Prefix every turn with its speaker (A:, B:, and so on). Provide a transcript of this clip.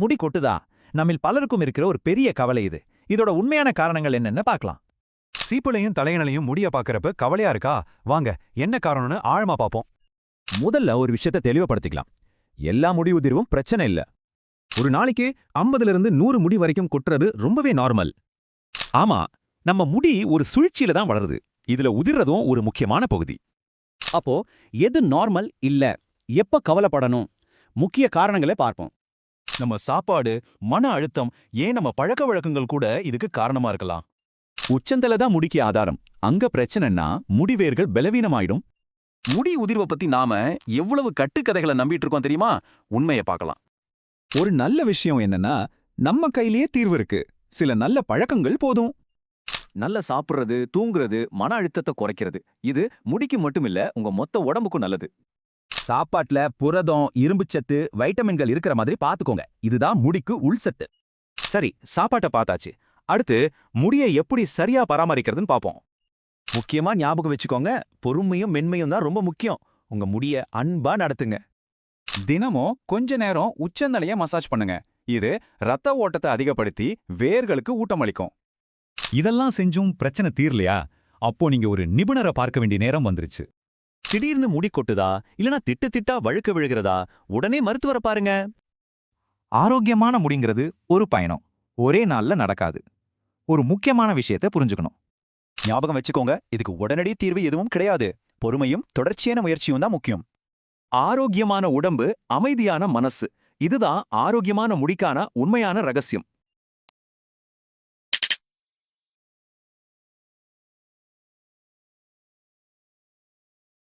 A: முடி கொட்டுதா? நம்மில் பலருக்கும் இருக்கிற ஒரு பெரிய கவலை இது. இதோட உண்மையான காரணங்கள் என்னன்னு பார்க்கலாம்.
B: சீப்புலையும் தலையணலையும் முடிய பாக்குறப்ப கவலையா இருக்கா? வாங்க என்ன காரணம்னு ஆழமா பாப்போம்
C: முதல்ல ஒரு விஷயத்தை தெளிவுபடுத்திக்கலாம். எல்லா முடி உதிர்வும் பிரச்சனை இல்ல. ஒரு நாளைக்கு 50 இருந்து நூறு முடி வரைக்கும் கொட்டுறது ரொம்பவே நார்மல். ஆமா நம்ம முடி ஒரு சுழற்சியில தான் வளருது. இதுல உதிர்றதும் ஒரு முக்கியமான பகுதி.
D: அப்போ எது நார்மல் இல்ல? எப்ப கவலைப்படணும்? முக்கிய காரணங்களை பார்ப்போம்.
E: நம்ம சாப்பாடு மன அழுத்தம் ஏன் நம்ம பழக்க வழக்கங்கள் கூட இதுக்கு காரணமா இருக்கலாம்.
C: உச்சந்தல தான் முடிக்கு ஆதாரம். அங்க பிரச்சனைன்னா முடிவேர்கள் பலவீனமாயிடும்.
F: முடி உதிர்வை பத்தி நாம எவ்வளவு கட்டுக்கதைகளை நம்பிட்டு இருக்கோம் தெரியுமா? உண்மையை பார்க்கலாம்.
C: ஒரு நல்ல விஷயம் என்னன்னா நம்ம கையிலேயே தீர்வு இருக்கு. சில நல்ல பழக்கங்கள் போதும்.
F: நல்ல சாப்பிடுறது தூங்குறது மன அழுத்தத்தை குறைக்கிறது. இது முடிக்கு மட்டுமில்ல உங்க மொத்த உடம்புக்கும் நல்லது.
C: சாப்பாட்டுல புரதம் இரும்புச்சத்து வைட்டமின்கள் இருக்கிற மாதிரி பாத்துக்கோங்க. இதுதான் முடிக்கு உள்சத்து
B: சரி சாப்பாட்டை பார்த்தாச்சு அடுத்து முடியை எப்படி சரியா பராமரிக்கிறதுன்னு பாப்போம்.
E: முக்கியமா ஞாபகம் வச்சுக்கோங்க பொறுமையும் மென்மையும் தான் ரொம்ப முக்கியம். உங்க முடிய அன்பா நடத்துங்க. தினமும் கொஞ்ச நேரம் உச்சந்தலைய மசாஜ் பண்ணுங்க. இது ரத்த ஓட்டத்தை அதிகப்படுத்தி வேர்களுக்கு ஊட்டமளிக்கும்.
B: இதெல்லாம் செஞ்சும் பிரச்சனை தீரலையா? அப்போ நீங்க ஒரு நிபுணரை பார்க்க வேண்டிய நேரம் வந்துருச்சு.
E: திடீர்னு முடி கொட்டுதா? இல்லனா திட்டு திட்டா வழுக்க விழுகிறதா? உடனே மருத்துவரை பாருங்க.
A: ஆரோக்கியமான முடிங்கிறது ஒரு பயணம். ஒரே நாள்ல நடக்காது. ஒரு முக்கியமான விஷயத்தை புரிஞ்சுக்கணும்.
E: ஞாபகம் வச்சுக்கோங்க இதுக்கு உடனடி தீர்வு எதுவும் கிடையாது. பொறுமையும் தொடர்ச்சியான முயற்சியும் தான் முக்கியம்.
F: ஆரோக்கியமான உடம்பு அமைதியான மனசு. இதுதான் ஆரோக்கியமான முடிக்கான உண்மையான ரகசியம்.